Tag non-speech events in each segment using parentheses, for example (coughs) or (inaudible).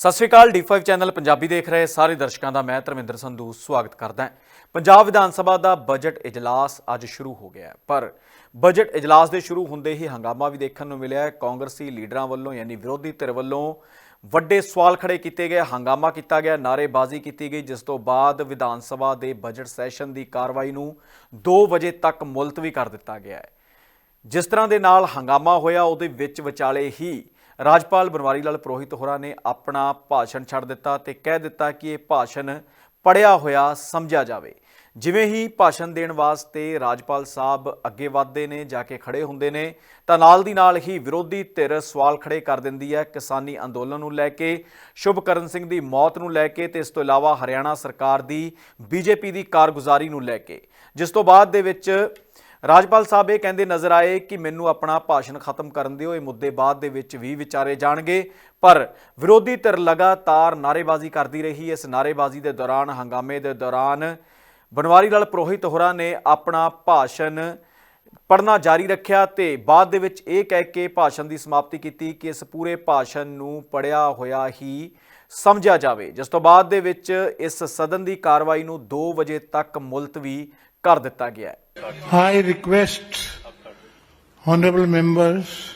ਸਤਿ ਸ਼੍ਰੀ ਅਕਾਲ D5 channel Punjabi ਦੇਖ ਰਹੇ ਸਾਰੇ ਦਰਸ਼ਕਾਂ ਦਾ, ਮੈਂ ਧਰਮਿੰਦਰ ਸੰਧੂ ਸਵਾਗਤ ਕਰਦਾ ਹਾਂ। ਪੰਜਾਬ ਵਿਧਾਨ ਸਭਾ ਦਾ ਬਜਟ ਇਜਲਾਸ ਅੱਜ ਸ਼ੁਰੂ ਹੋ ਗਿਆ ਪਰ ਬਜਟ ਇਜਲਾਸ ਦੇ ਸ਼ੁਰੂ ਹੁੰਦੇ ਹੀ ਹੰਗਾਮਾ ਵੀ ਦੇਖਣ ਨੂੰ ਮਿਲਿਆ ਹੈ। ਕਾਂਗਰਸੀ ਲੀਡਰਾਂ ਵੱਲੋਂ, ਯਾਨੀ ਵਿਰੋਧੀ ਧਿਰ ਵੱਲੋਂ ਵੱਡੇ ਸਵਾਲ ਖੜੇ ਕੀਤੇ ਗਏ, ਹੰਗਾਮਾ ਕੀਤਾ ਗਿਆ ਨਾਰੇਬਾਜ਼ੀ ਕੀਤੀ ਗਈ, ਜਿਸ ਤੋਂ ਬਾਅਦ ਵਿਧਾਨ ਸਭਾ ਦੇ ਬਜਟ ਸੈਸ਼ਨ ਦੀ ਕਾਰਵਾਈ ਨੂੰ 2 ਵਜੇ ਤੱਕ ਮੁਲਤਵੀ ਕਰ ਦਿੱਤਾ ਗਿਆ ਹੈ। ਜਿਸ ਤਰ੍ਹਾਂ ਦੇ ਨਾਲ ਹੰਗਾਮਾ ਹੋਇਆ, ਉਹਦੇ ਵਿੱਚ ਵਿਚਾਲੇ ਹੀ ਰਾਜਪਾਲ ਬਨਵਾਰੀ ਲਾਲ ਪ੍ਰੋਹਿਤ ਹੋਰਾਂ ਨੇ ਆਪਣਾ ਭਾਸ਼ਣ ਛੱਡ ਦਿੱਤਾ ਤੇ ਕਹਿ ਦਿੱਤਾ ਕਿ ਇਹ ਭਾਸ਼ਣ ਪੜਿਆ ਹੋਇਆ ਸਮਝਿਆ ਜਾਵੇ। ਜਿਵੇਂ ਹੀ ਭਾਸ਼ਣ ਦੇਣ ਵਾਸਤੇ ਰਾਜਪਾਲ ਸਾਹਿਬ ਅੱਗੇ ਵਧਦੇ ਨੇ, ਜਾ ਕੇ ਖੜੇ ਹੁੰਦੇ ਨੇ, ਤਾਂ ਨਾਲ ਦੀ ਨਾਲ ਹੀ ਵਿਰੋਧੀ ਧਿਰ ਸਵਾਲ ਖੜੇ ਕਰ ਦਿੰਦੀ ਹੈ ਕਿਸਾਨੀ ਅੰਦੋਲਨ ਨੂੰ ਲੈ ਕੇ, ਸ਼ੁਭਕਰਨ ਸਿੰਘ ਦੀ ਮੌਤ ਨੂੰ ਲੈ ਕੇ ਤੇ ਇਸ ਤੋਂ ਇਲਾਵਾ ਹਰਿਆਣਾ ਸਰਕਾਰ ਦੀ, ਬੀਜੇਪੀ ਦੀ ਕਾਰਗੁਜ਼ਾਰੀ ਨੂੰ ਲੈ ਕੇ। ਜਿਸ ਤੋਂ ਬਾਅਦ ਦੇ ਵਿੱਚ ਰਾਜਪਾਲ ਸਾਹਿਬ ਇਹ ਕਹਿੰਦੇ ਨਜ਼ਰ ਆਏ ਕਿ ਮੈਨੂੰ ਆਪਣਾ ਭਾਸ਼ਣ ਖਤਮ ਕਰਨ ਦਿਓ, ਇਹ ਮੁੱਦੇ ਬਾਅਦ ਦੇ ਵਿੱਚ ਵੀ ਵਿਚਾਰੇ ਜਾਣਗੇ। ਪਰ ਵਿਰੋਧੀ ਧਿਰ ਲਗਾਤਾਰ ਨਾਰੇਬਾਜ਼ੀ ਕਰਦੀ ਰਹੀ, ਇਸ ਨਾਰੇਬਾਜ਼ੀ ਦੇ ਦੌਰਾਨ, ਹੰਗਾਮੇ ਦੇ ਦੌਰਾਨ ਬਨਵਾਰੀ ਲਾਲ ਪ੍ਰੋਹਿਤ ਹੋਰਾਂ ਨੇ ਆਪਣਾ ਭਾਸ਼ਣ ਪੜਨਾ ਜਾਰੀ ਰੱਖਿਆ ਤੇ ਬਾਅਦ ਦੇ ਵਿੱਚ ਇਹ ਕਹਿ ਕੇ ਭਾਸ਼ਣ ਦੀ ਸਮਾਪਤੀ ਕੀਤੀ ਕਿ ਇਸ ਪੂਰੇ ਭਾਸ਼ਣ ਨੂੰ ਪੜਿਆ ਹੋਇਆ ਹੀ ਸਮਝਿਆ ਜਾਵੇ। ਜਿਸ ਤੋਂ ਬਾਅਦ ਦੇ ਵਿੱਚ ਇਸ ਸਦਨ ਦੀ ਕਾਰਵਾਈ ਨੂੰ 2 ਵਜੇ ਤੱਕ ਮੁਲਤਵੀ ਕਰ ਦਿੱਤਾ ਗਿਆ ਹੈ। I request honorable members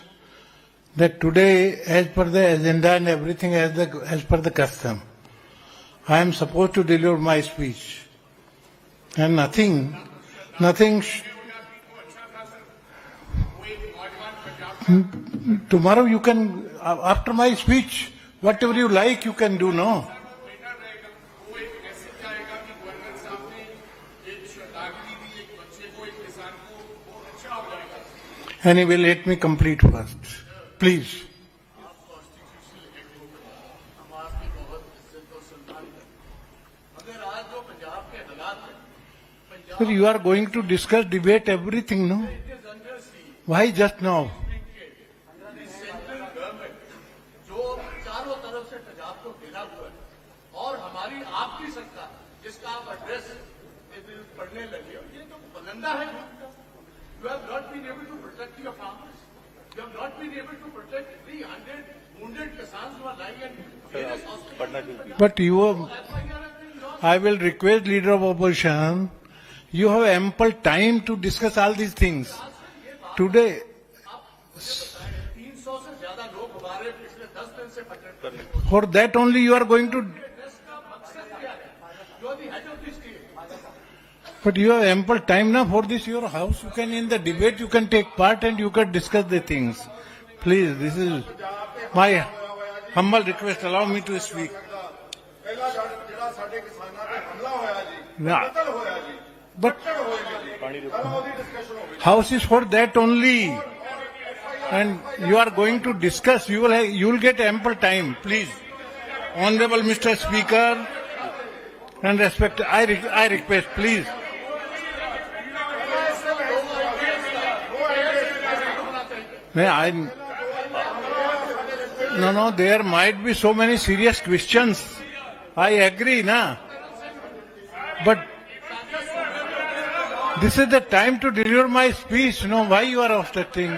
that today, as per the agenda and everything as, the, as per the custom, I am supposed to deliver my speech. And nothing, nothing. Sh- hmm? Tomorrow you can, after my speech, whatever you like, you can do, no? Anyway, let me complete first. Please. Sir, you are going to discuss, debate everything, no? Why just now? है और हमारी आपकी सरकार जिसका आप address पढ़ने लगे ये तो बलंदा है You have not been able to protect your farmers. You have not been able to protect 300 wounded Kisan who are lying in various. But you have, I will request leader of opposition, you have ample time to discuss all these things. Today, for that only you are going to But you have ample time now for this, your house. You can, in the debate, you can take part and you can discuss the things. Please, this is my humble request. Allow me to speak. Yeah. But house is for that only. And you are going to discuss. You will, have, you will get ample time. Please. Honorable Mr. Speaker and respect, I, re I request, please. No, I, no, no, there might be so many serious questions. I agree, na. But this is the time to deliver my speech. You know why you are obstructing?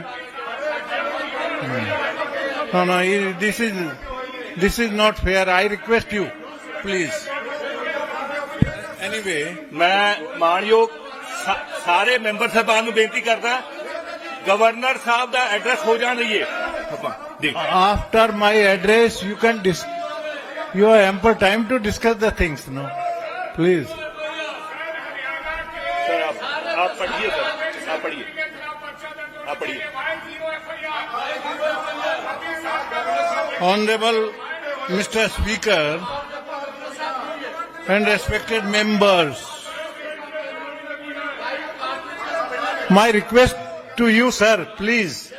Hmm. No, no, i- this is this is not fair. I request you, please. Anyway, ਮੈਂ ਮਾਣਯੋਗ ਸਾ- ਸਾਰੇ member ਸਾਹਿਬਾਨ ਨੂੰ ਬੇਨਤੀ ਕਰਦਾ governor साहब का एड्रेस हो जा रही है after my address you can this you are ample time to discuss the things no please sir आप पढ़िए सर आप पढ़िए। आप पढ़िए। Honourable mister speaker and respected members my request to you, sir, please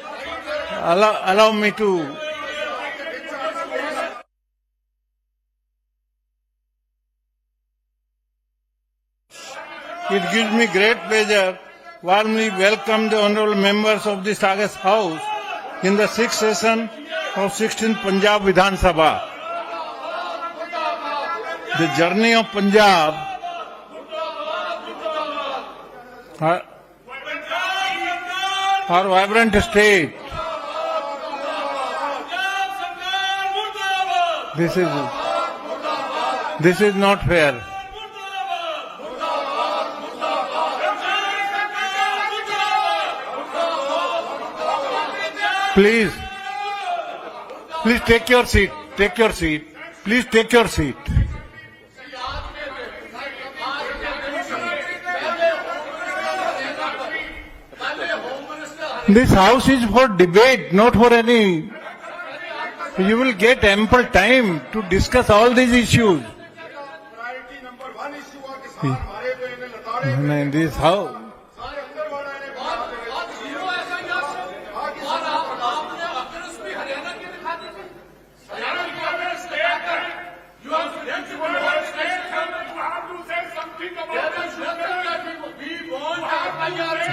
allow, allow me to. It gives me great pleasure warmly welcome the honorable members of this August House in the sixth session of 16th Punjab Vidhan Sabha. The journey of Punjab our, our vibrant state This is this is not fair. Please, please take your seat. Take your seat. Please take your seat. This house is for debate, not for any. You will get ample time to discuss all these issues. And this house.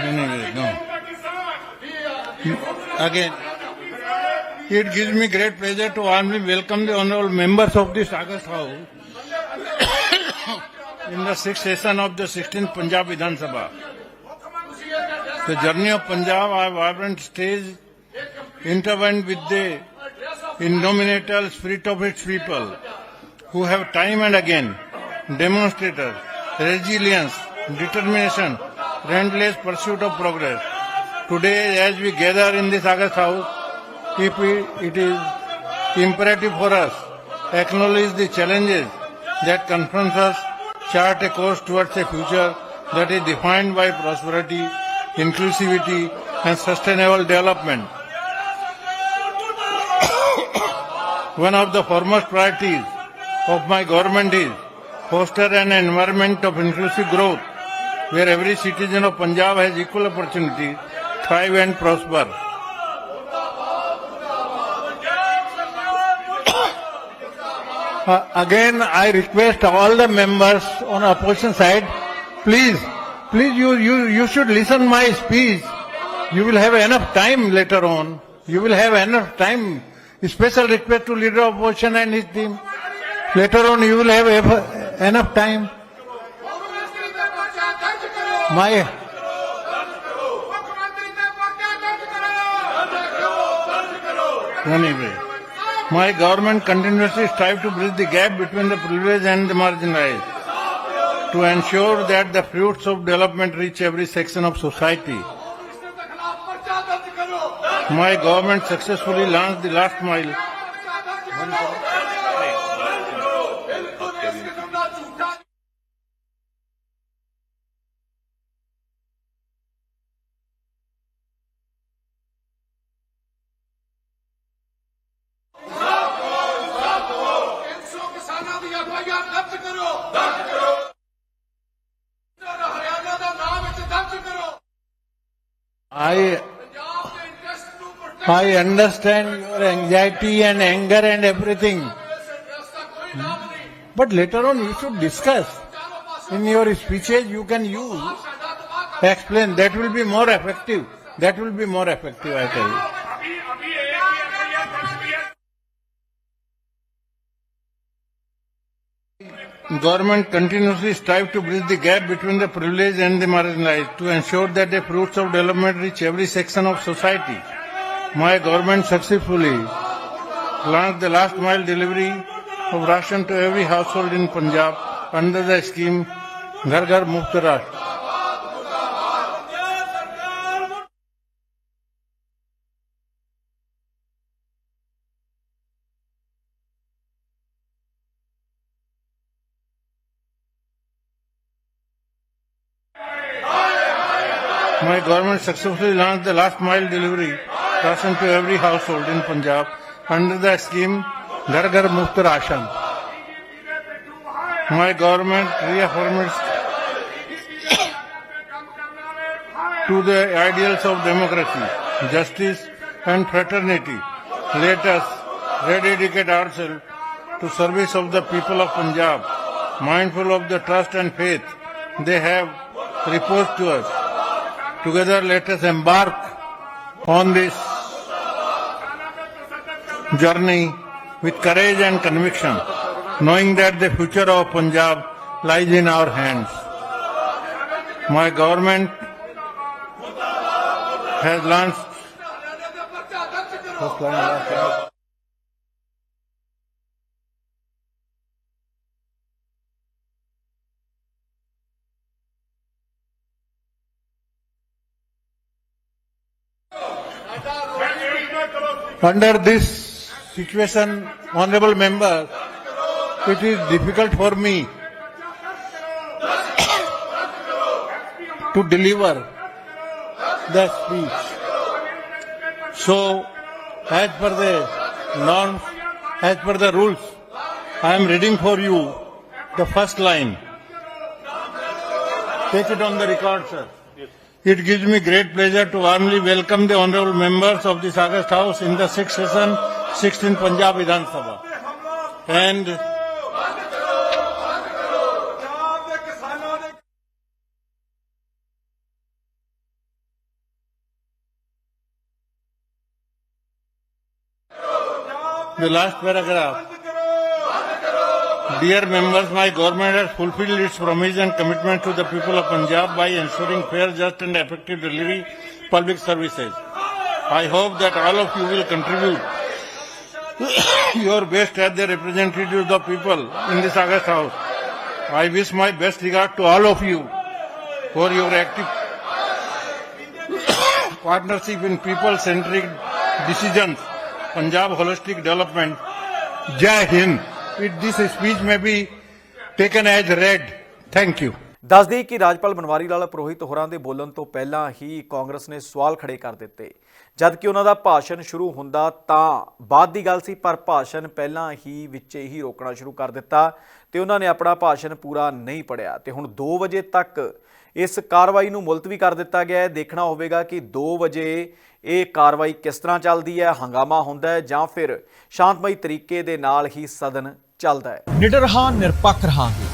No, no, no. Again, it gives me great pleasure to warmly welcome the honorable members of this August House in the sixth session of the 16th Punjab Vidhan Sabha. The journey of Punjab, our vibrant stage, intertwined with the indomitable spirit of its people, who have time and again demonstrated resilience, determination, relentless pursuit of progress. Today, as we gather in this August House, if we, it is imperative for us to acknowledge the challenges that confront us, chart a course towards a future that is defined by prosperity, inclusivity, and sustainable development. (coughs) One of the foremost priorities of my government is foster an environment of inclusive growth where every citizen of Punjab has equal opportunity, thrive and prosper. Uh, again, I request all the members on opposition side, please, please, you, you, you should listen my speech. You will have enough time later on. You will have enough time. Special request to leader of opposition and his team. Later on, you will have enough time. My anyway. My government continuously strives to bridge the gap between the privileged and the marginalized to ensure that the fruits of development reach every section of society. My government successfully launched the last mile I understand your anxiety and anger and everything. But later on, you should discuss. In your speeches, you can use, explain. That will be more effective. That will be more effective, I tell you. government continuously strive to bridge the gap between the privileged and the marginalized to ensure that the fruits of development reach every section of society. My government successfully launched the last mile delivery of ration to every household in Punjab under the scheme Ghar Ghar Muft Ration. My government successfully launched the last mile delivery ration to every household in Punjab under the scheme Ghar Ghar Muft Ration. My government reaffirms to the ideals of democracy, justice and fraternity. Let us rededicate ourselves to service of the people of Punjab, mindful of the trust and faith they have reposed to us. Together let us embark on this journey with courage and conviction, knowing that the future of Punjab lies in our hands. My government has launched Under this situation, honorable member, it is difficult for me to deliver the speech. So, as per the norms, as per the rules, I am reading for you the first line. Take it on the record, sir. It gives me great pleasure to warmly welcome the honorable members of this August House in the sixth session, 16th Punjab Vidhan Sabha. And the last paragraph. Dear members, my government has fulfilled its promise and commitment to the people of Punjab by ensuring fair, just and effective delivery of public services. I hope that all of you will contribute (coughs) your best as the representatives of people in this August House. I wish my best regard to all of you for your active (coughs) partnership in people-centric decisions, Punjab holistic development. Jai Hind. It, this speech may be taken as read. Thank you. ਦੱਸਦੀ ਕਿ ਰਾਜਪਾਲ ਬਨਵਾਰੀ ਲਾਲ ਪੁਰੋਹਿਤ ਹੋਰਾਂ ਦੇ ਬੋਲਣ ਤੋਂ ਪਹਿਲਾਂ ਹੀ ਕਾਂਗਰਸ ਨੇ ਸਵਾਲ ਖੜੇ ਕਰ ਦਿੱਤੇ। ਜਦ ਕਿ ਉਹਨਾਂ ਦਾ ਭਾਸ਼ਣ ਸ਼ੁਰੂ ਹੁੰਦਾ ਤਾਂ ਬਾਅਦ ਦੀ ਗੱਲ ਸੀ, ਪਰ ਭਾਸ਼ਣ ਪਹਿਲਾਂ ਹੀ ਵਿੱਚੇ ਹੀ ਰੋਕਣਾ ਸ਼ੁਰੂ ਕਰ ਦਿੱਤਾ ਤੇ ਉਹਨਾਂ ਨੇ ਆਪਣਾ ਭਾਸ਼ਣ ਪੂਰਾ ਨਹੀਂ ਪੜਿਆ ਤੇ ਹੁਣ 2 ਵਜੇ ਤੱਕ ਇਸ ਕਾਰਵਾਈ ਨੂੰ ਮੁਲਤਵੀ ਕਰ ਦਿੱਤਾ ਗਿਆ ਹੈ। ਦੇਖਣਾ ਹੋਵੇਗਾ ਕਿ 2 ਵਜੇ ਇਹ ਕਾਰਵਾਈ ਕਿਸ ਤਰ੍ਹਾਂ ਚੱਲਦੀ ਹੈ, ਹੰਗਾਮਾ ਹੁੰਦਾ ਹੈ ਜਾਂ ਫਿਰ ਸ਼ਾਂਤਮਈ ਤਰੀਕੇ ਦੇ ਨਾਲ ਹੀ ਸਦਨ ਚੱਲਦਾ ਹੈ। ਨਿਡਰ ਹਾਂ, ਨਿਰਪੱਖ ਰਹਾਂਗੇ।